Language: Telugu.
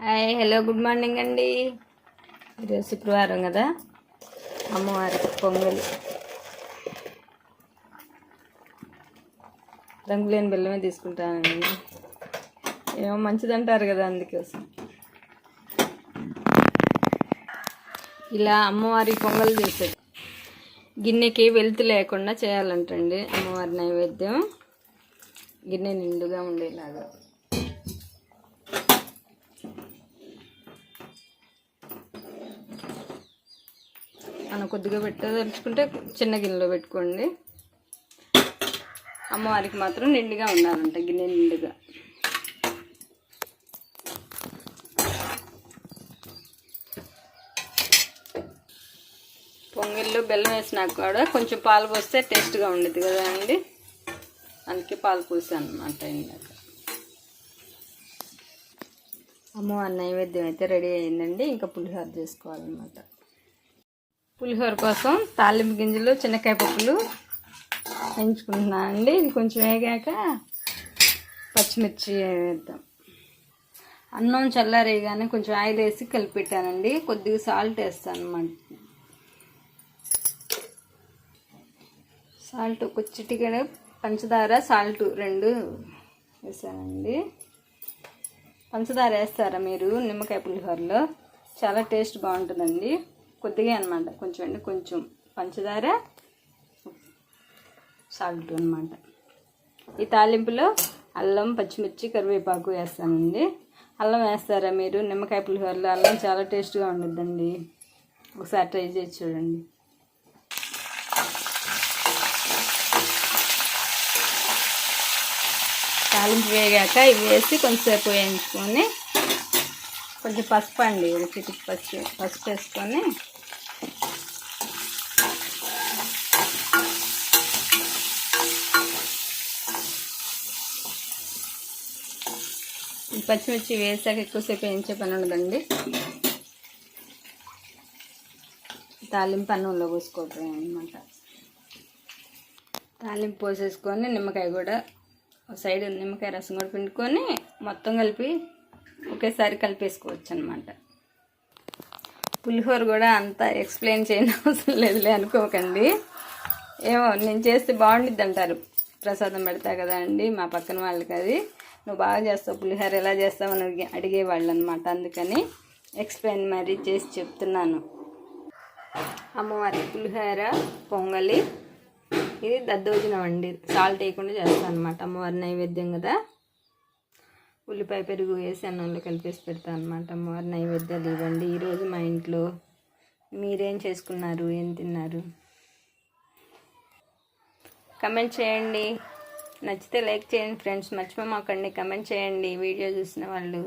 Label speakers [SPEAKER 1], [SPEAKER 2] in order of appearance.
[SPEAKER 1] హాయ్ హలో గుడ్ మార్నింగ్ అండి. ఈరోజు శుక్రవారం కదా? అమ్మవారికి పొంగలి. రంగులేని బెల్లమే తీసుకుంటానండి. ఏమో మంచిదంటారు కదా అందుకోసం. ఇలా అమ్మవారి పొంగల్ చేసేది. గిన్నెకి వెలుతు లేకుండా చేయాలంటండి. అమ్మవారి నైవేద్యం. గిన్నె నిండుగా ఉండేలాగా. మనం కొద్దిగా పెట్టదలుచుకుంటే చిన్న గిన్నెలో పెట్టుకోండి. అమ్మవారికి మాత్రం నిండుగా ఉండాలంట గిన్నె నిండుగా. పొంగిళ్ళు బెల్లం వేసినాక కూడా కొంచెం పాలు పోస్తే టేస్ట్గా ఉండేది కదా అండి. అందుకే పాలు పోసాను అనమాట ఇందాక అమ్మవారి నైవేద్యం అయితే రెడీ అయిందండి. ఇంకా పులిహోర చేసుకోవాలన్నమాట. పులిహోర కోసం తాలింపు గింజలు చిన్నకాయ పప్పులు వేయించుకుంటున్నాను అండి. ఇది కొంచెం వేగాక పచ్చిమిర్చి వేద్దాం. అన్నం చల్లారేయగానే కొంచెం ఆయిల్ వేసి కలిపెట్టానండి. కొద్దిగా సాల్ట్ వేస్తాను అన్నమాట. సాల్ట్ ఒక చిటికెడ పంచదార సాల్ట్ రెండు వేసానండి. పంచదార వేస్తారా మీరు? నిమ్మకాయ పులిహోరలో. చాలా టేస్ట్ బాగుంటుందండి. కొద్దిగా అనమాట కొంచెం అండి కొంచెం పంచదార సాల్ట్ అనమాట ఈ తాలింపులో అల్లం పచ్చిమిర్చి కరివేపాకు వేస్తానండి అల్లం వేస్తారా మీరు? నిమ్మకాయ పులిహోరలో అల్లం చాలా టేస్ట్గా ఉండద్దండి. ఒకసారి ట్రై చేసి చూడండి. తాలింపు వేగాక ఇవి వేసి కొంచెంసేపు వేయించుకొని కొంచెం పసుపు అండి ఒక చిటికి పసుపు పసుపు వేసుకొని. పచ్చిమిర్చి వేసాక ఎక్కువసేపు వేయించే పని ఉండదండి తాలింపు అన్నంలో పోసుకోవటం అనమాట తాలింపు పోసేసుకొని నిమ్మకాయ కూడా ఒక సైడ్ నిమ్మకాయ రసం కూడా పిండుకొని మొత్తం కలిపి ఒకేసారి కలిపేసుకోవచ్చు అనమాట పులిహోర కూడా అంత ఎక్స్ప్లెయిన్ చేయని అవసరం లేదులే అనుకోకండి. ఏమో నేను చేస్తే బాగుండిద్ది అంటారు ప్రసాదం పెడతా కదా అండి మా పక్కన వాళ్ళకి అది. నువ్వు బాగా చేస్తావు పులిహోర ఎలా చేస్తావు అని అడిగే అడిగేవాళ్ళు అనమాట అందుకని ఎక్స్ప్లెయిన్ మరి చేసి చెప్తున్నాను. అమ్మవారి పులిహోర పొంగలి ఇది దద్దోజనం అండి. సాల్ట్ వేయకుండా చేస్తాను అనమాట అమ్మవారి నైవేద్యం కదా. ఉల్లిపాయ పెరుగు వేసి అన్నంలో కలిపేసి పెడతాను అనమాట అమ్మవారి నైవేద్యాలు ఇవ్వండి. ఈరోజు మా ఇంట్లో మీరేం చేసుకున్నారు? ఏం తిన్నారు? కమెంట్ చేయండి. నచ్చితే లైక్ చేయండి ఫ్రెండ్స్. మర్చిపోమాకండి. కమెంట్ చేయండి. వీడియో చూసిన వాళ్ళు